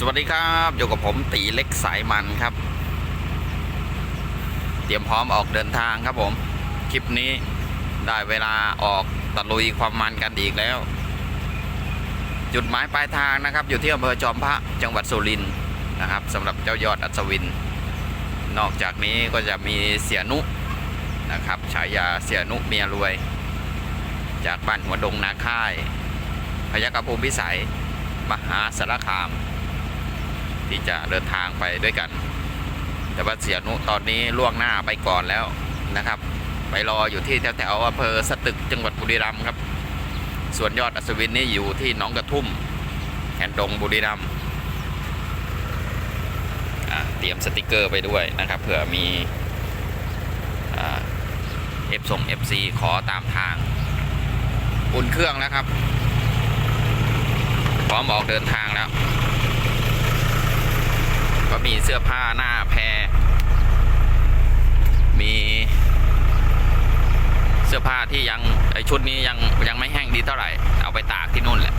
สวัสดีครับอยู่กับผมตีเล็กสายมันครับ เตรียมพร้อมออกเดินทางครับผม คลิปนี้ได้เวลาออกตะลุยความมันกันอีกแล้ว จุดหมายปลายทางนะครับ อยู่ที่อำเภอจอมพระจังหวัดสุรินทร์นะครับสำหรับเจ้ายอดอัศวิน นอกจากนี้ก็จะมีเสียนุนะครับฉายาเสียนุเมียรวย จากบ้านหัวดงนาค่าย พยัคฆภูมิพิสัย มหาสารคาม ที่จะเดินทางไปด้วยกัน แต่ว่าเสียนุตอนนี้ล่วงหน้าไปก่อนแล้วนะครับ ไปรออยู่ที่แถวๆอำเภอสตึกจังหวัดบุรีรัมย์ครับ ส่วนยอดอัศวินนี่อยู่ที่หนองกระทุ่มแคนดงบุรีรัมย์เตรียมสติกเกอร์ไปด้วยนะครับเผื่อมีเอฟส่ง FC ขอตามทาง อุ่นเครื่องแล้วครับ พร้อมออกเดินทางแล้ว ก็มีเสื้อผ้าหน้าแพร มีเสื้อผ้าที่ยังไอชุดนี้ยังยังไม่แห้งดีเท่าไหร่ เอาไปตากที่นู่นแหละ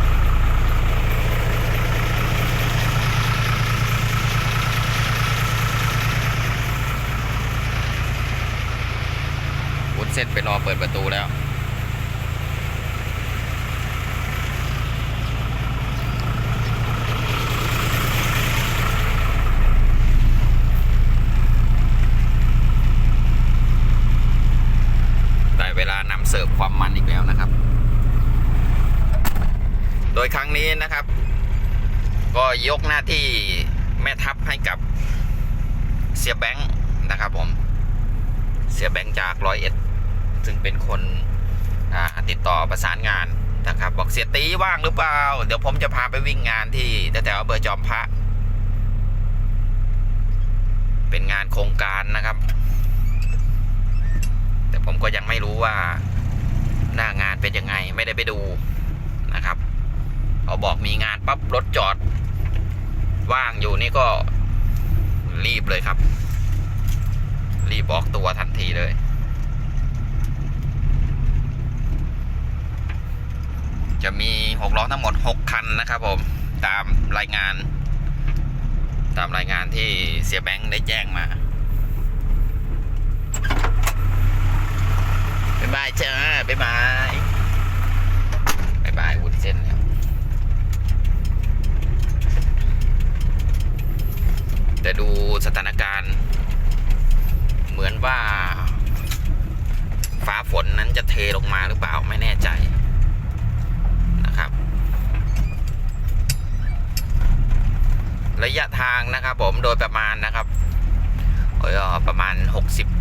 วุ้นเส้นไปรอเปิดประตูแล้ว เวลานำเสิร์ฟความมันอีกแล้วนะครับ โดยครั้งนี้นะครับ ก็ยกหน้าที่แม่ทัพให้กับเสียแบงค์นะครับผม เสียแบงค์จากร้อยเอ็ดซึ่งเป็นคนติดต่อประสานงานนะครับ บอกเสียตีว่างหรือเปล่า เดี๋ยวผมจะพาไปวิ่งงานที่แถวๆอำเภอจอมพระ เป็นงานโครงการนะครับ แต่ผมก็ยังไม่รู้ว่าหน้างานเป็นยังไงไม่ได้ไปดูนะครับเขาบอกมีงานปั๊บรถจอด ว่างอยู่นี่ก็รีบเลยครับ รีบบอกตัวทันทีเลย จะมีหกล้อทั้งหมดหกคันนะครับผมตามรายงาน ตามรายงานที่เสียแบงค์ได้แจ้งมาายบายจ้าบ๊ายบายบ๊ายบายวุ้นเส้นแล้วแต่ดูสถานการณ์ เหมือนว่า ฟ้าฝนนั้นจะเทลงมาหรือเปล่าไม่แน่ใจนะครับ ระยะทางนะครับผมโดยประมาณนะครับประมาณ 60 60กิโล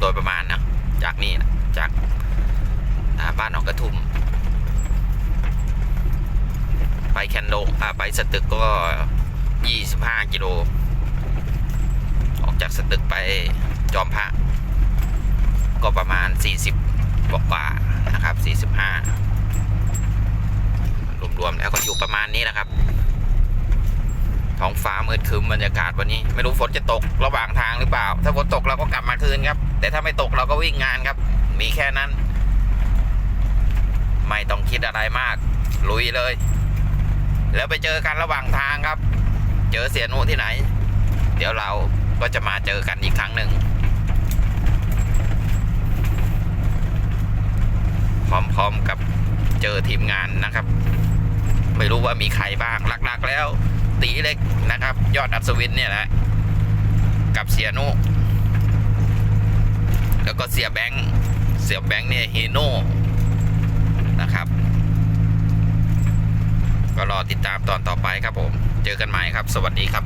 โดยประมาณนะจากนี่นะจากาบ้านหนองกระทุ่ม ไปแคนโดงไปสตึกก็ 25 กิโล ออกจากสตึกไปจอมพระ ก็ประมาณ 40กว่านะครับ 45 รวมๆแล้วก็อยู่ประมาณนี้นะครับ ท้องฟ้ามืดครึมบรรยากาศวันนี้ ไม่รู้ฝนจะตกระหว่างทางหรือเปล่า ถ้าฝนตกเราก็กลับมาคืนครับ แต่ถ้าไม่ตกเราก็วิ่งงานครับ มีแค่นั้น ไม่ต้องคิดอะไรมาก ลุยเลย แล้วไปเจอกันระหว่างทางครับ เจอเสียนูที่ไหน เดี๋ยวเราก็จะมาเจอกันอีกครั้งหนึ่งพร้อมๆกับเจอทีมงานนะครับ ไม่รู้ว่ามีใครบ้างหลักๆแล้ว ตีเล็กนะครับ ยอดอัศวินเนี่ยแหละกับเสียนุ แล้วก็เสียแบงค์เสียแบงค์เนี่ยฮีโน่นะครับ ก็รอติดตามตอนต่อไปครับผม เจอกันใหม่ครับ สวัสดีครับ